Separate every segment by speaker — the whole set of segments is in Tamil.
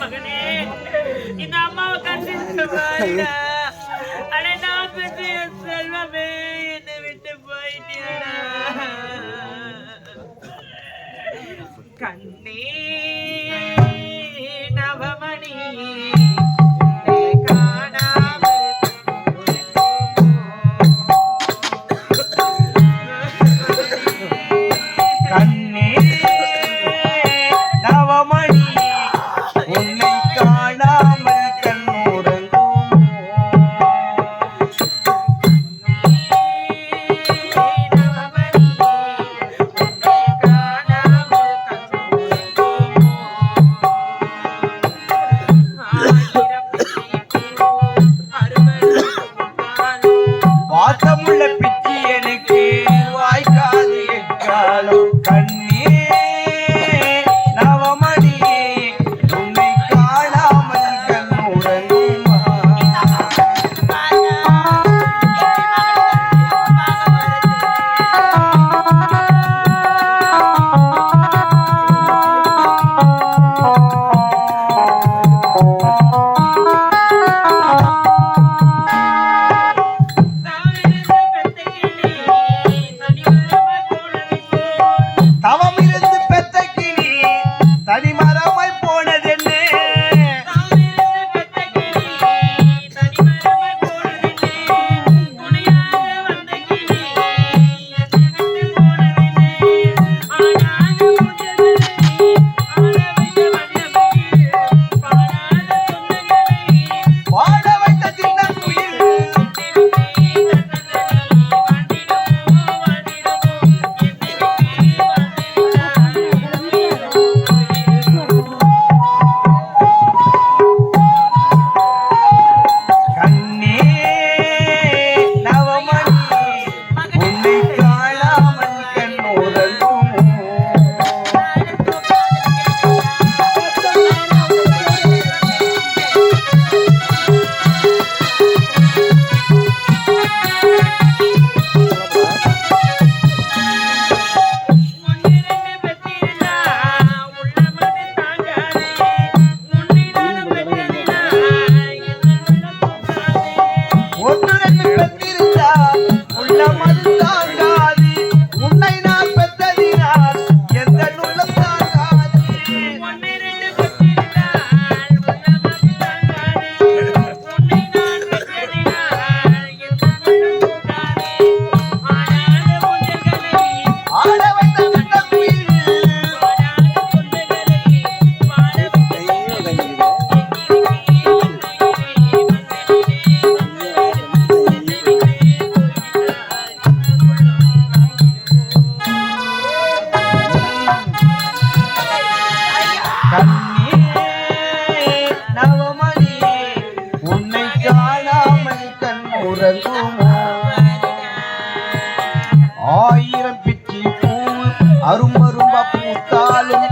Speaker 1: மகனே இந்த அம்மாவை கண்டிச்சு
Speaker 2: ஆயிரம் பிச்சி பூ அரும்பரும்பா பூத்தாலும்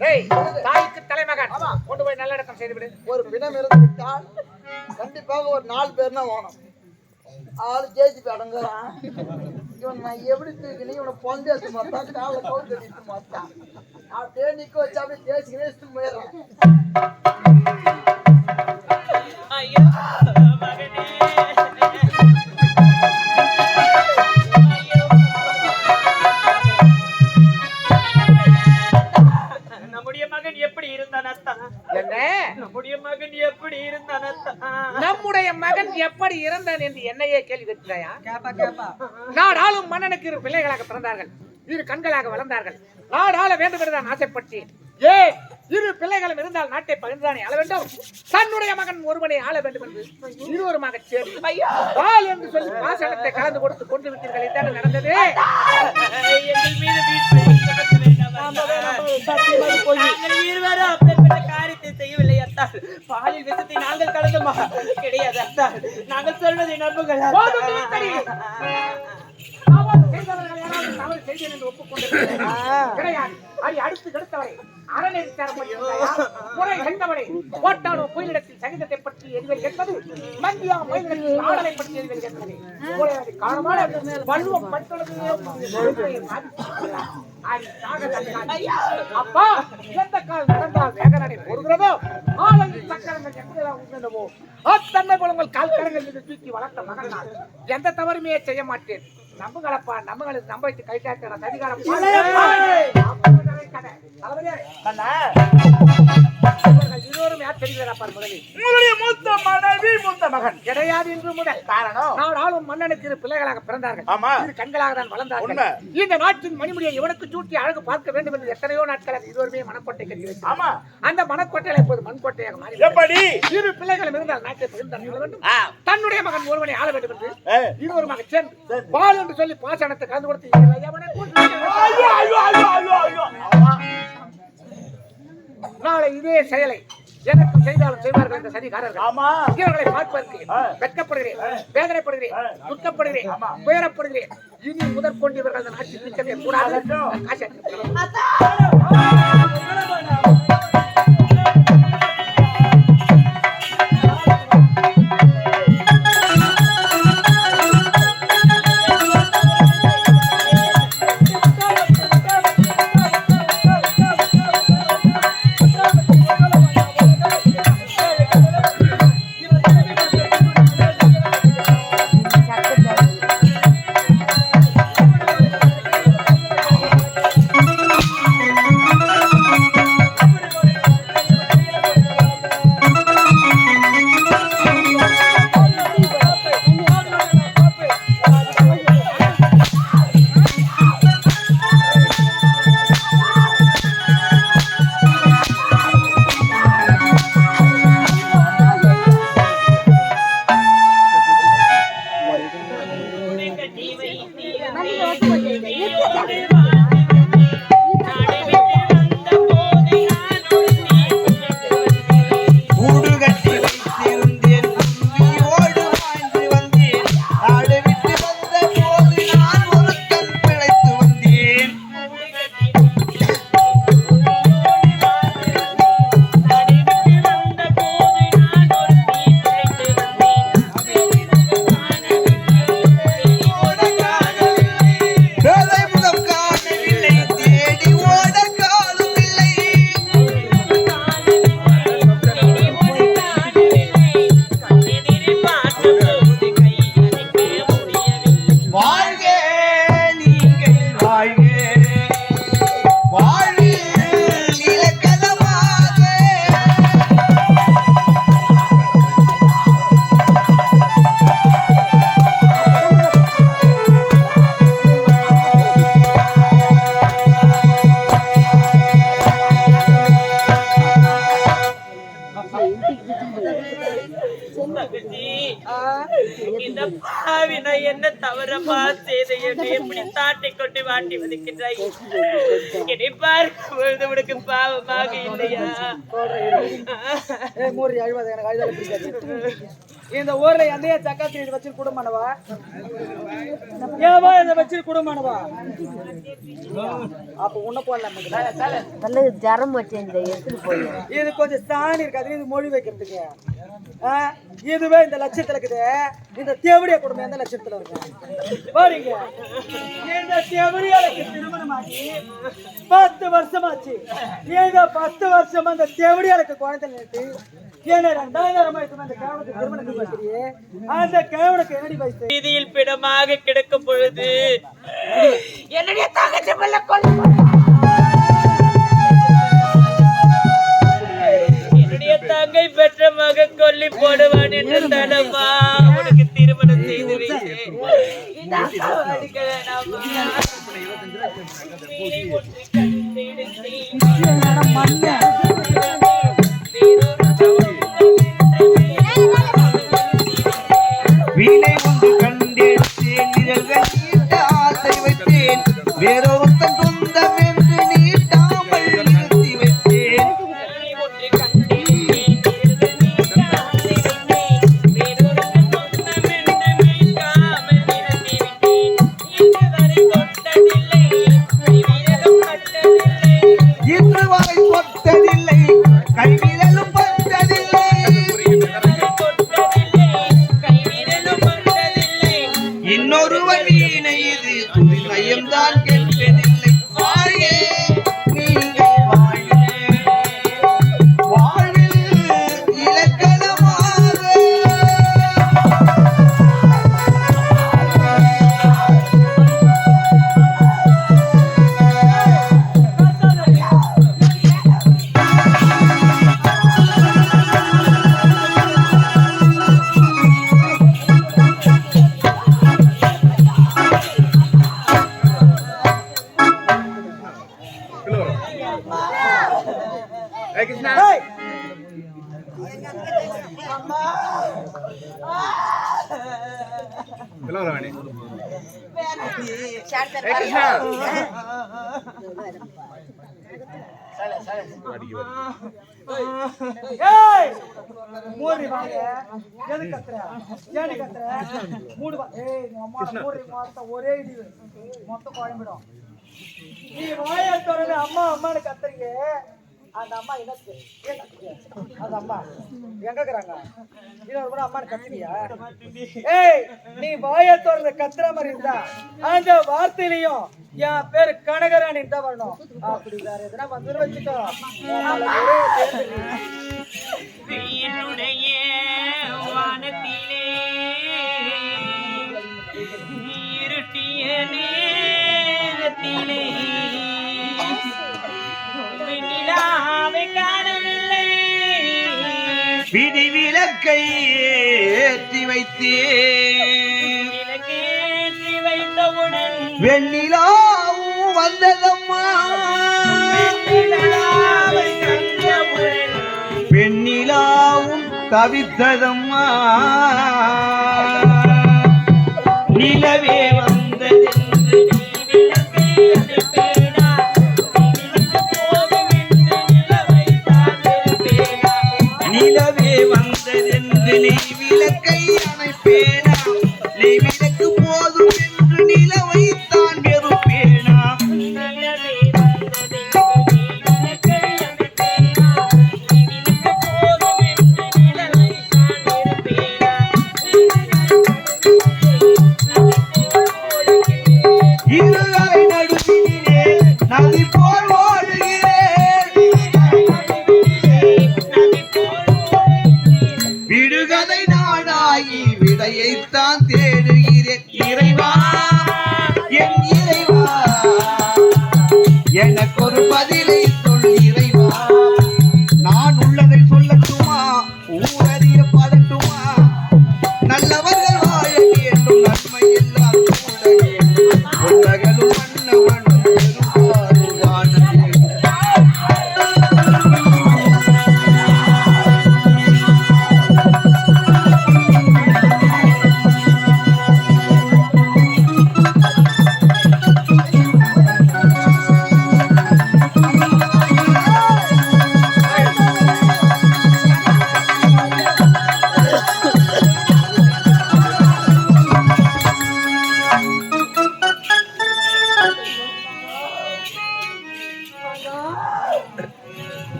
Speaker 3: தாய்க்கு தலைமகன். கொண்டு போய் நல்லடக்கம் செய்து விடு.
Speaker 4: ஒரு பிணம் இருந்து விட்டால் கண்டிப்பாக ஒரு நாலு பேர்னா வேணும். ஆளு ஜெயிச்சு அடங்குறான். இவன் நான் எப்படி தூக்கினி இவனை பொந்தேசு மாட்டான் காலை கவுத்து அடித்து மாட்டான் அப்படியே நிக்க வச்சு அப்படியே தேய்ச்சி நேசிட்டு போயிடுறான்.
Speaker 1: ஐயோ
Speaker 3: இரு பிள்ளைகளாக பிறந்தார்கள் இரு கண்களாக வளர்ந்தார்கள். நாடாள வேண்டும் என்று நான் ஆசைப்பட்டேன். ஏ இரு பிள்ளைகளும் இருந்தால் நாட்டை பகிர்ந்தானே ஆள வேண்டும்? தன்னுடைய மகன் ஒருவனை ஆள வேண்டும் என்று இருவருமாக சேர்ந்து பால் என்று சொல்லி பாசனத்தை கலந்து கொடுத்து கொண்டு விட்டீர்கள். இதான நடந்தது?
Speaker 1: பாலில் விஷத்தை நாங்கள் கலந்தமா கிடையாது அத்தால். நாங்கள் சொல்வதை நம்புங்கள்
Speaker 3: போதும் செய்தவர்கள் யாராவது தவறு செய்தேன் என்று கிடையாது. அதை அடுத்து கெடுத்தவரை விசாரம் பண்ணியிருந்தாயா? முறை கோயிலிடத்தில் சகிதத்தை பற்றி எரிவல் கேட்பது மந்தியா மயிலிடத்தில் ஆடலை பற்றி கேட்பது வள்ளுவம் பட்டுள்ளது அப்பா எந்த கால் நடந்தால் வேக நடை போடுகிறதோ ஆலையில் சக்கரங்கள் எப்படியெல்லாம் உண்டனவோ அத்தன்மை போல உங்கள் கால் கரங்கள் மீது தூக்கி வளர்த்த மகன் நான் எந்த தவறுமே செய்ய மாட்டேன் நம்புங்களப்பா நம்புங்களுக்கு நம்ப வைத்து கை காட்டுற இருவரும் யார் தெரிகிறப்பா முதலில்
Speaker 1: உங்களுடைய மூத்த மனைவி மூத்த மகன்
Speaker 3: கிடையாது என்று முதல்
Speaker 1: காரணம்
Speaker 3: ஆளும் மன்னனுக்கு இரு பிள்ளைகளாக பிறந்தார்கள்
Speaker 1: ஆமா.
Speaker 3: இரு கண்களாக தான் வளர்ந்தார்கள்
Speaker 1: உண்மை.
Speaker 3: இந்த நாட்டின் மணிமுடியை இவனுக்கு சூட்டி அழகு பார்க்க வேண்டும் என்று எத்தனையோ நாட்கள் இருவருமே மனக்கோட்டை கட்டி வைத்தார்
Speaker 1: ஆமா
Speaker 3: அந்த மனக்கோட்டையில இப்போது மண்கோட்டையாக மாறி
Speaker 1: எப்படி
Speaker 3: இரு பிள்ளைகளும் இருந்தால் நாட்டை பகிர்ந்து ஆள வேண்டும். தன்னுடைய மகன் ஒருவனை ஆள வேண்டும் என்று. இருவருமாக சேர்ந்து பால் என்று சொல்லி பாசனத்தை கலந்து கொடுத்து இவனை எவனை கூட்டி
Speaker 1: ஐயோ ஐயோ ஐயோ ஐயோ ஐயோ ஆமா.
Speaker 3: நாளை இதே செயலை எனக்கும் செய்தாலும் செய்வார்கள் இந்த சதிகாரர்கள்
Speaker 1: ஆமா.
Speaker 3: இவர்களை பார்ப்பதற்கு. வெட்கப்படுகிறேன் வேதனைப்படுகிறேன். துக்கப்படுகிறேன் துயரப்படுகிறேன். இனி முதற்கொண்டு இவர்கள் அந்த நாட்டில் நிற்கவே கூடாது. காசு
Speaker 1: தவறப்பா என்ன என்னை எப்படி தாட்டி கொண்டு வாட்டி வதைக்கின்றாய்? என்னை பார்க்கும் பொழுது உனக்கு பாவமாக இல்லையா?
Speaker 4: இந்த ஊர்ல எந்தைய சக்காத்தி வச்சு குடும்பமானவா ஏவா இதை வச்சு குடும்பமானவா அப்ப உன்ன போடலாம்
Speaker 5: நல்லது ஜரம் எடுத்துட்டு போய்.
Speaker 4: இது கொஞ்சம் சாணி இருக்காது இது மொழி வைக்கிறதுக்கு. இதுவே இந்த லட்சத்துல இருக்குது. இந்த தேவடிய குடும்பம் எந்த லட்சத்துல இருக்கு? பாருங்க. இந்த தேவடியாளுக்கு திருமணம் ஆகி பத்து வருஷமாச்சு. இந்த பத்து வருஷமா இந்த தேவடியாளுக்கு குழந்தை நிறுத்தி
Speaker 1: வீதியில் பிணமாக கிடக்கும் பொழுது என்னுடைய தங்கச்சி பிள்ளை என்னுடைய தங்கை பெற்ற மகன் கொல்லி போடுவான் என்று தனமா உனக்கு திருமணம் செய்து வைத்தேன்.
Speaker 4: அம்மா மூடி மொத்தம் ஒரே இடி மொத்தம் குழம்பிடும் அம்மா அம்மான்னு கத்துறீங்க. அந்த அம்மா எனக்கு அந்த அம்மா. எங்க இருக்கிறாங்க? இன்னொரு கூட அம்மான்னு கத்துறியா ஏய் நீ வாய திறந்து கத்துற மாதிரி இருந்தா அந்த வார்த்தையிலையும் என் பேரு கனகராணி தான் வரணும். அப்படி வேற எதுனா வந்து வச்சுக்கோ. உன்னால நீ.
Speaker 1: என்னுடைய வானத்திலே
Speaker 2: விதி விளக்கை ஏற்றி வைத்தேன்.
Speaker 1: விளக்கேற்றி வைத்தவுடன்
Speaker 2: வெண்ணிலாவும் வந்ததம்மா பெண்ணிலாவும் தவித்ததம்மா. நிலவே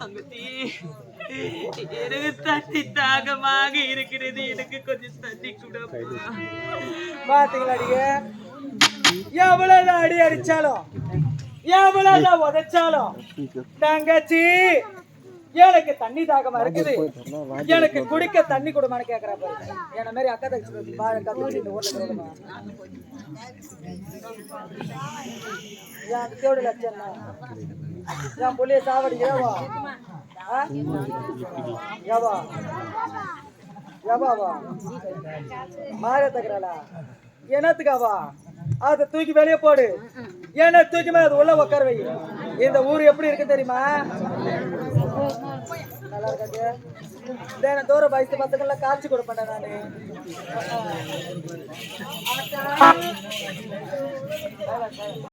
Speaker 1: தங்கச்சி எனக்கு தண்ணி தாகமாக இருக்கிறது. எனக்கு கொஞ்சம் தண்ணி பாத்தீங்களா
Speaker 4: அடிக்க எவ்வளவு அடி அடிச்சாலும் எவ்வளவு உதைச்சாலும் தங்கச்சி எனக்கு தண்ணி தாகமா இருக்குது. எனக்கு குடிக்க தண்ணி கொடுமான்னு கேக்குறா பாருங்க என்ன மாதிரி அக்கா தங்கச்சி பாரு கத்துக்கிட்டு இந்த ஊர்ல இருக்கிறவங்க. லட்சம் நான் புள்ளிய சாவடி ஏவா ஆ? ஏவா ஏவாவா மாற தகுறாளா என்னத்துக்காவா அதை தூக்கி வெளியே போடு. ஏன்னா தூக்கி மேல அது உள்ள உட்கார வை. இந்த ஊர் எப்படி இருக்கு தெரியுமா? நல்லா இருக்காது தின தூரம் வயசு பசங்கள்லாம் காய்ச்சி கொடுப்பேன் நான்.